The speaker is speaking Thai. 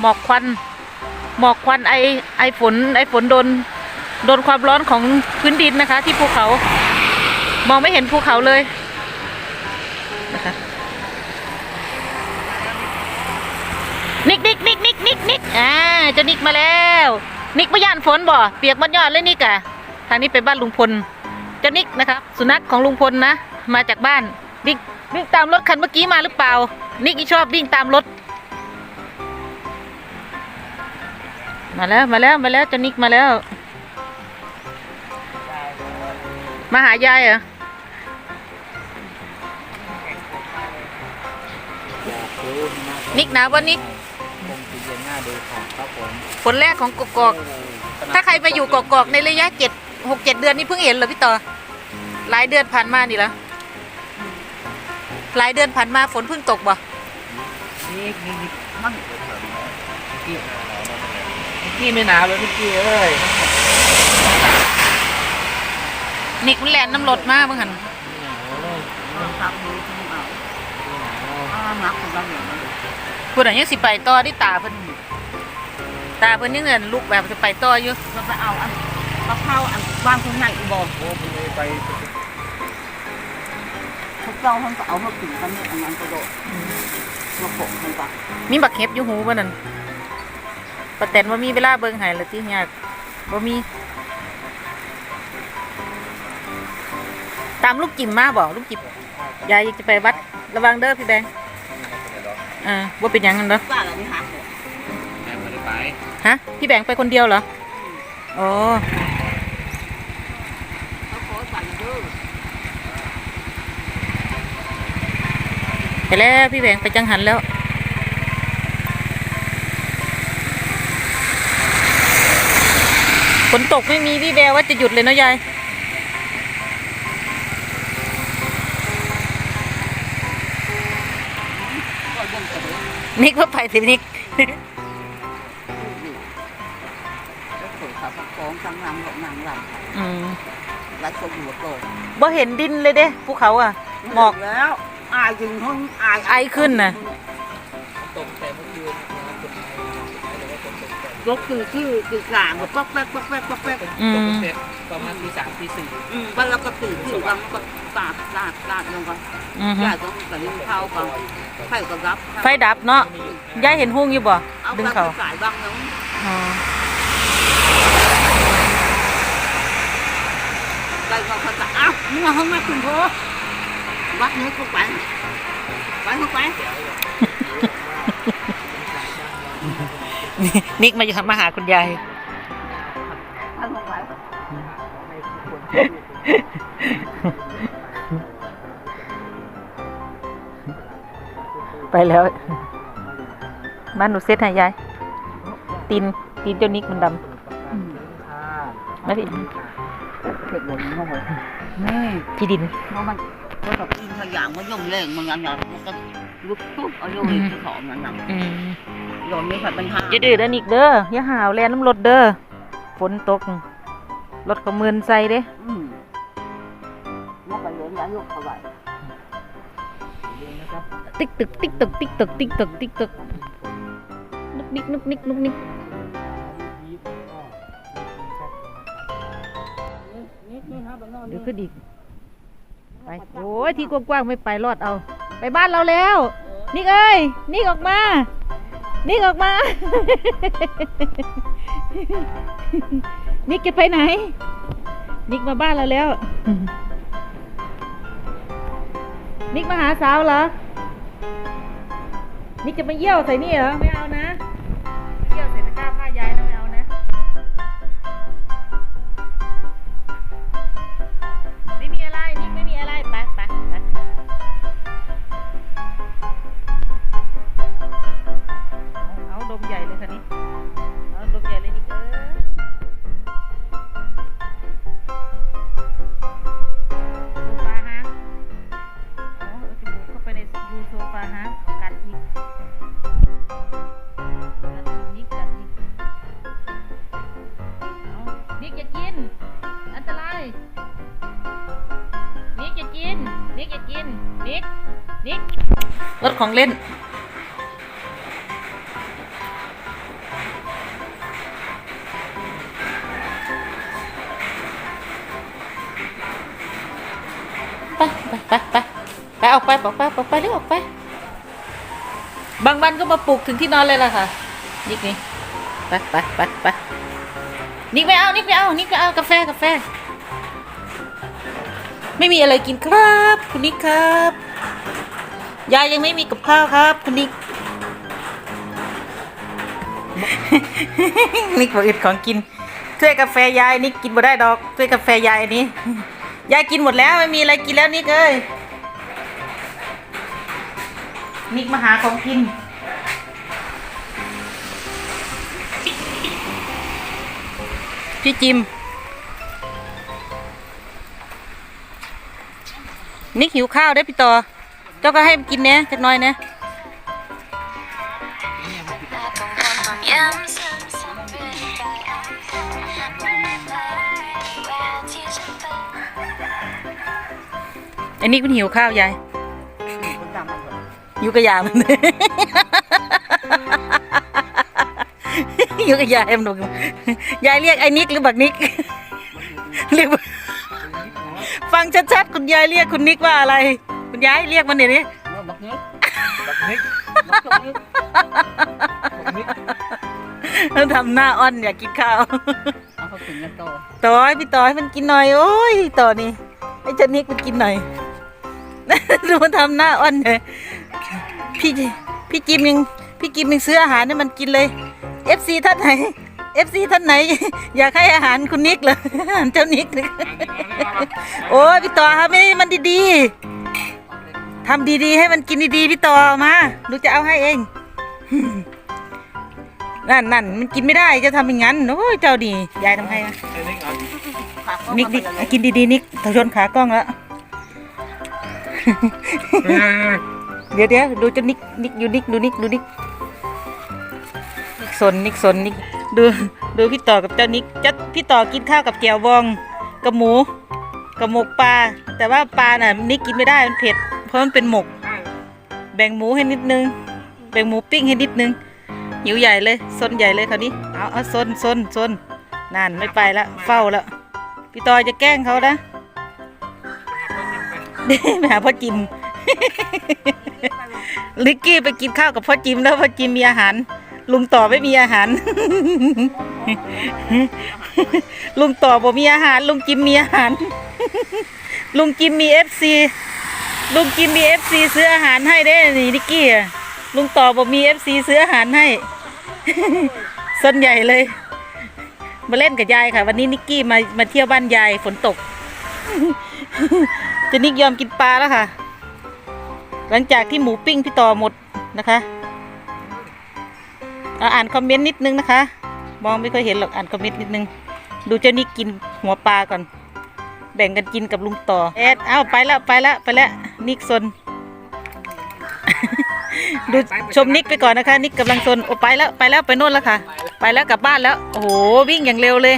หมอกควัน หมอกควันไอไอฝนไอฝนโดนโดนความร้อนของพื้นดินนะคะ ที่ภูเขา มองไม่เห็นภูเขาเลยนะคะนิกนิกนิกนิกนิกนิกอ่าเจะนิกมาแล้ว นิกไม่ย่านฝนบ่เปียกมัดยอดเลยนิกอะทางนี้ไปบ้านลุงพลเจ้านิกนะครับ สุนัขของลุงพลนะ มาจากบ้านวิ่งวิ่งตามรถคันเมื่อกี้มาหรือเปล่า นิกชอบวิ่งตามรถ มาแล้วมาแล้วมาแล้วเจ้านิกมาแล้ว มาหายายเหรอนิกหนาววันนิกคงจะเย็นหน้าดูค่ะครับผมผลแรกของกกอกถ้าใครไปอยู่กกอกในระยะเจ็ดหกเจ็ดเดือนนี่เพิ่งเห็นเหรอพี่ต่อหลายเดือนผ่านมานี่แล้วหลายเดือนผ่านมาฝนเพิ่งตกบ่ นี่นี่นี่มันกี้กี้ไม่หนาวเลยพี่กี้เอ้ยนิกมันแลนน้ำรถมาเมื่อหันครับดูที่เอาอ้ามักของหันพูดอะไรยังสิไปต่อที่ตาเพิ่นตาเพิ่นยังเงินลูกแบบจะไปต่ออยู่เราไปเอาอันมะพร้าวอันบ้านคนไหนอุบลโอ้พี่เลยไปเราทั้งก็เอามาถึงกันเนี่ยอันนั้นกระโดด มาโปะมันปะมีบักเห็บอยู่หูบ่นั่นประแตนว่ามีเวลาเบิ่งให้ละที่ยากบ่มี ตามลูกจิมมาบ่ลูกจิมยายอยากจะไปวัดระวังเด้อพี่แบงค์เอ่าว่าเป็นหยังกันเด้อว่าอะไรนี่ฮะแม่ไม่ได้ไปฮะพี่แบงค์ไปคนเดียวเหรออ๋อเขาขอสั่งเด้อ ไปแล้วพี่แบงค์ไปจังหันแล้ว ฝนตกไม่มีพี่แววว่าจะหยุดเลยเนาะยายก็ยังกระโดดนิกว่าไปสินิกจะเปิดขาสักฟองทั้งนางของนางลอืมำและคนอยู่โตบ่เห็นดินเลยเด้ภูเขาอะหมอกแล้ว อายจริงห้องอายไอขึ้นน่ะตกแต่เมื่อคืนนะครับตกแต่ว่าตกแต่รถคือคือคือกลางแบบป๊อกแป๊กป๊อกแป๊กป๊อกแป๊กอืมตกเสร็จประมาณตีสามตีสี่อืมวันเราก็ตื่นขึ้นกันก็ตาดตาดตาดลงกันอือฮึยายต้องกับลิ้นเข้ากันไฟก็รับไฟดับเนาะยายเห็นหุ้งอยู่บ่เอาดึงไปเขาสายบ้างน้องอ๋อไปก็เขาจะอ้าวมึงมาห้องแม่คุณพ่อ วัดนี้ก็ไปไปเข้าไปนิกมาอยู่มาหาคุณยายไปเข้าไปไปแล้วบ้านหนูเซ็ตให้ยาย ตีนตีนเจ้านิกมันดค่ะำไม่พี่เผ็ดหมดห้องเลยนี่ที่ดิน เพราะมันเพราะกับกินขยะมันย่อมแรงมันงั้นนะมันก็ลุกปุ๊บเอาเลยที่ของนั่นนะอืมโยนไม่ผัดปัญหาอย่าดื้อเด้อนิกเด้ออย่าหาวแลนน้ำรถเด้อฝนตกรถก็มืนใส่เด้อืมมันก็เลี้ยงยาลูกเขาไว้ติ๊กตึกติ๊กตึกติ๊กตึกติ๊กตึกติ๊กตึกนุกนิกนุกนิกนุกนิกเดี๋ยวขึ้นอีก ไปโอ้ยที่กว้างๆไม่ไปรอดเอา ไปบ้านเราแล้ว นิกเอ้ยนิกออกมา นิกออกมา นิกจะไปไหน นิกมาบ้านเราแล้ว นิกมาหาสาวเหรอนิกจะมาเยี่ยวใส่นี่เหรอไม่เอานะ นิดนิดรถของเล่น ไปไปไปไปไปออกไปออกไปออกไปเร็วออกไป บางวันก็มาปลูกถึงที่นอนเลยล่ะค่ะ นิกนี่ ไปไปไปไปนิกไม่เอา นิกไม่เอา นิกไม่เอา กาแฟ กาแฟ ไม่มีอะไรกินครับ คุณนิกครับ ยายยังไม่มีกับข้าวครับ คุณนิกนิกบอกอึดของกินถ้วยกาแฟยายนิกกินบ่ได้ดอกถ้วยกาแฟยายอันนี้ยายกินหมดแล้วไม่มีอะไรกินแล้วนิกเอ้ยนิกมาหาของกินพี่จิม นิกหิวข้าวได้พี่ต่อ เจ้าก็ให้มันกินเนี้ยจักหน้อยเนี้ยอันนี้มันหิวข้าวยายคนดำมันก่อนหิวกระยามันหิวกระยาเอ็มดกยายเรียกไอ้นิกหรือบักนิก ฟังชัดๆ คุณยายเรียกคุณนิกว่าอะไร คุณยายเรียกมันเดี๋ยวนี้เมื่อบักเนี้ยบักนิกบักเนี้ยบักนิกแล้วทำหน้าอ้อนอยากกินข้าวเอาเขาถึงกันโตต่อยพี่ต่อยมันกินหน่อย โอ้ยต่อนี่ไอ้เจ้านิกมันกินหน่อยดูมันทำหน้าอ้อนเลยพี่พี่จิมยังพี่จิมยังซื้ออาหารให้มันกินเลย FC ท่านไหน FC ท่านไหน อยากให้อาหารคุณนิกเลยอาหารเจ้านิกเลยโอ้ยพี่ต่อครับไม่ได้มันดีๆทำดีๆ ให้มันกินดีๆพี่ต่อมาดูจะเอาให้เองนั่นนั่นมันกินไม่ได้จะทำอย่างนั้นโอ้ยเจ้าดียายทำให้นะไอ้นิกเอาฝากเขานิกมานิกเลยกินดีๆนิกถชนขากล้องแล้วเฮ้ยเดี๋ยวเดี๋ยวดูจะนิกนิกอยู่นิกดูนิกดูนิกนิกสนนิกสนนิก ดูดูพี่ต่อกับเจ้านิกจะพี่ต่อกินข้าวกับแจ่วบองกับหมูกับหมกปลาแต่ว่าปลาน่ะนิกกินไม่ได้มันเผ็ด เพราะมันเป็นหมก แบ่งหมูให้นิดนึง แบ่งหมูปิ้งให้นิดนึงหิวใหญ่เลยซนใหญ่เลยคราวนี้เอาเอาซนซนซนนั่นไม่ไปละเฝ้าแล้วพี่ต่อจะแกล้งเขานะไปหาพ่อจิมลิกกี้ไปกินข้าวกับพ่อจิมแล้วพ่อจิมมีอาหาร ลุงต่อไม่มีอาหาร ลุงต่อบ่มีอาหาร ลุงจิมมีอาหาร ลุงจิมมีเอฟซีลุงจิมมีเอฟซีซื้ออาหารให้ได้นี่นิกกี้ลุงต่อบ่มีเอฟซีซื้ออาหารให้ส่วนใหญ่เลย มาเล่นกับยายค่ะ วันนี้นิกกี้มามาเที่ยวบ้านยายฝนตก จะนิกยอมกินปลาแล้วค่ะ หลังจากที่หมูปิ้งพี่ต่อหมดนะคะ เอาอ่านคอมเมนต์นิดนึงนะคะ มองไม่ค่อยเห็นหรอกอ่านคอมเมนต์นิดนึง ดูเจ้านิกกินหัวปลาก่อน แบ่งกันกินกับลุงต่อเอ็ดเอ้าไปแล้วไปแล้วไปแล้วนิกซนดูชมนิกไปก่อนนะคะ นิกกำลังซนโอ้ไปแล้วไปแล้วไปโน่นแล้วค่ะ ไปแล้วกลับบ้านแล้ว โอ้โหวิ่งอย่างเร็วเลย